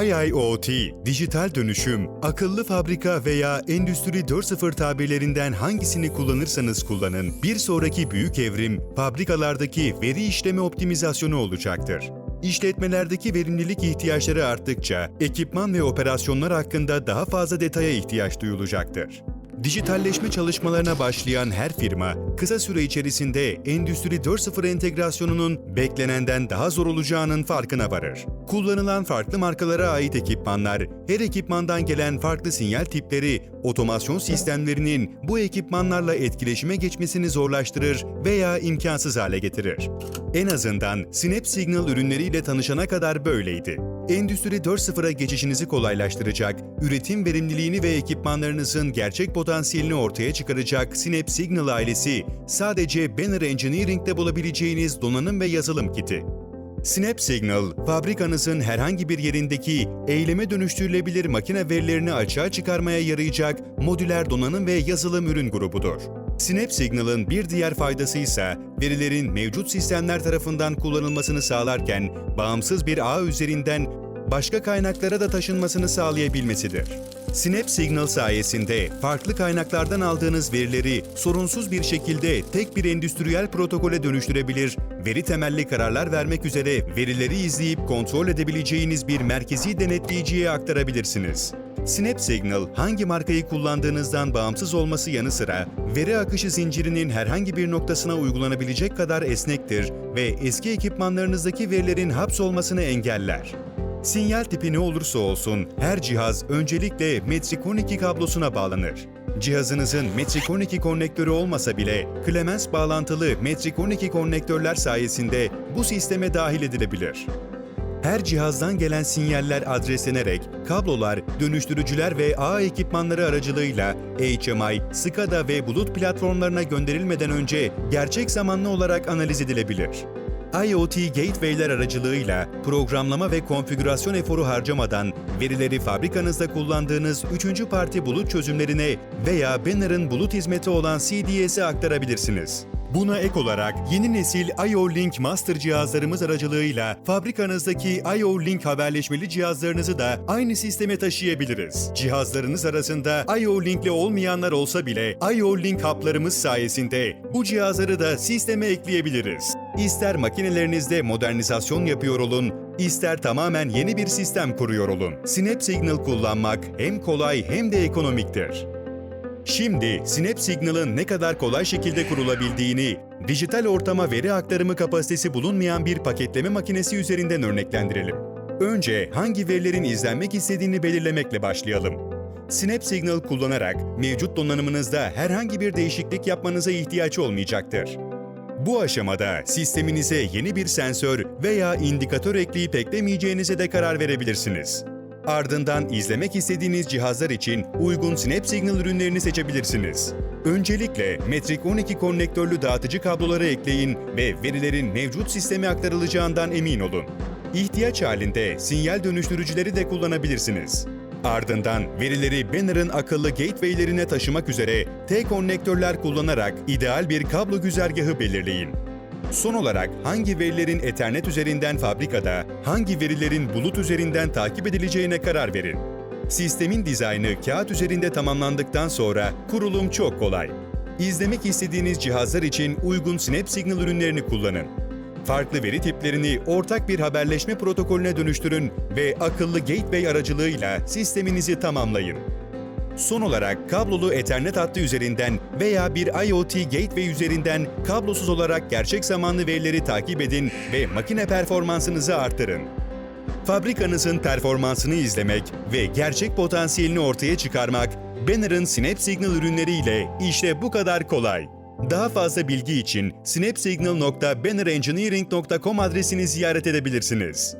IIoT, dijital dönüşüm, akıllı fabrika veya Endüstri 4.0 tabirlerinden hangisini kullanırsanız kullanın, bir sonraki büyük evrim fabrikalardaki veri işleme optimizasyonu olacaktır. İşletmelerdeki verimlilik ihtiyaçları arttıkça ekipman ve operasyonlar hakkında daha fazla detaya ihtiyaç duyulacaktır. Dijitalleşme çalışmalarına başlayan her firma, kısa süre içerisinde Endüstri 4.0 entegrasyonunun beklenenden daha zor olacağının farkına varır. Kullanılan farklı markalara ait ekipmanlar, her ekipmandan gelen farklı sinyal tipleri, otomasyon sistemlerinin bu ekipmanlarla etkileşime geçmesini zorlaştırır veya imkansız hale getirir. En azından Snap Signal ürünleriyle tanışana kadar böyleydi. Endüstri 4.0'a geçişinizi kolaylaştıracak, üretim verimliliğini ve ekipmanlarınızın gerçek potansiyelini ortaya çıkaracak Snap Signal ailesi sadece Banner Engineering'de bulabileceğiniz donanım ve yazılım kiti. Snap Signal, fabrikanızın herhangi bir yerindeki eyleme dönüştürülebilir makine verilerini açığa çıkarmaya yarayacak modüler donanım ve yazılım ürün grubudur. Snap Signal'ın bir diğer faydası ise verilerin mevcut sistemler tarafından kullanılmasını sağlarken bağımsız bir ağ üzerinden başka kaynaklara da taşınmasını sağlayabilmesidir. Snap Signal sayesinde farklı kaynaklardan aldığınız verileri sorunsuz bir şekilde tek bir endüstriyel protokole dönüştürebilir, veri temelli kararlar vermek üzere verileri izleyip kontrol edebileceğiniz bir merkezi denetleyiciye aktarabilirsiniz. Snap Signal hangi markayı kullandığınızdan bağımsız olması yanı sıra veri akışı zincirinin herhangi bir noktasına uygulanabilecek kadar esnektir ve eski ekipmanlarınızdaki verilerin hapsolmasını engeller. Sinyal tipi ne olursa olsun her cihaz öncelikle metrik 12 kablosuna bağlanır. Cihazınızın metrik 12 konnektörü olmasa bile Clemens bağlantılı metrik 12 konnektörler sayesinde bu sisteme dahil edilebilir. Her cihazdan gelen sinyaller adreslenerek kablolar, dönüştürücüler ve ağ ekipmanları aracılığıyla HMI, SCADA ve bulut platformlarına gönderilmeden önce gerçek zamanlı olarak analiz edilebilir. IoT gateway'ler aracılığıyla programlama ve konfigürasyon eforu harcamadan verileri fabrikanızda kullandığınız üçüncü parti bulut çözümlerine veya Banner'ın bulut hizmeti olan CDS'e aktarabilirsiniz. Buna ek olarak yeni nesil IO-Link Master cihazlarımız aracılığıyla fabrikanızdaki IO-Link haberleşmeli cihazlarınızı da aynı sisteme taşıyabiliriz. Cihazlarınız arasında IO-Link'le olmayanlar olsa bile IO-Link haplarımız sayesinde bu cihazları da sisteme ekleyebiliriz. İster makinelerinizde modernizasyon yapıyor olun, ister tamamen yeni bir sistem kuruyor olun. Snap Signal kullanmak hem kolay hem de ekonomiktir. Şimdi Snap Signal'ın ne kadar kolay şekilde kurulabildiğini, dijital ortama veri aktarımı kapasitesi bulunmayan bir paketleme makinesi üzerinden örneklendirelim. Önce hangi verilerin izlenmek istediğini belirlemekle başlayalım. Snap Signal kullanarak mevcut donanımınızda herhangi bir değişiklik yapmanıza ihtiyaç olmayacaktır. Bu aşamada sisteminize yeni bir sensör veya indikatör ekleyip eklemeyeceğinize de karar verebilirsiniz. Ardından izlemek istediğiniz cihazlar için uygun Snap Signal ürünlerini seçebilirsiniz. Öncelikle metrik 12 konnektörlü dağıtıcı kabloları ekleyin ve verilerin mevcut sisteme aktarılacağından emin olun. İhtiyaç halinde sinyal dönüştürücüleri de kullanabilirsiniz. Ardından verileri Banner'ın akıllı gateway'lerine taşımak üzere T-konnektörler kullanarak ideal bir kablo güzergahı belirleyin. Son olarak hangi verilerin Ethernet üzerinden fabrikada, hangi verilerin bulut üzerinden takip edileceğine karar verin. Sistemin dizaynı kağıt üzerinde tamamlandıktan sonra kurulum çok kolay. İzlemek istediğiniz cihazlar için uygun Snap Signal ürünlerini kullanın. Farklı veri tiplerini ortak bir haberleşme protokolüne dönüştürün ve akıllı gateway aracılığıyla sisteminizi tamamlayın. Son olarak kablolu Ethernet hattı üzerinden veya bir IoT gateway üzerinden kablosuz olarak gerçek zamanlı verileri takip edin ve makine performansınızı artırın. Fabrikanızın performansını izlemek ve gerçek potansiyelini ortaya çıkarmak Banner'ın Snap Signal ürünleriyle işte bu kadar kolay. Daha fazla bilgi için snapsignal.bannerengineering.com adresini ziyaret edebilirsiniz.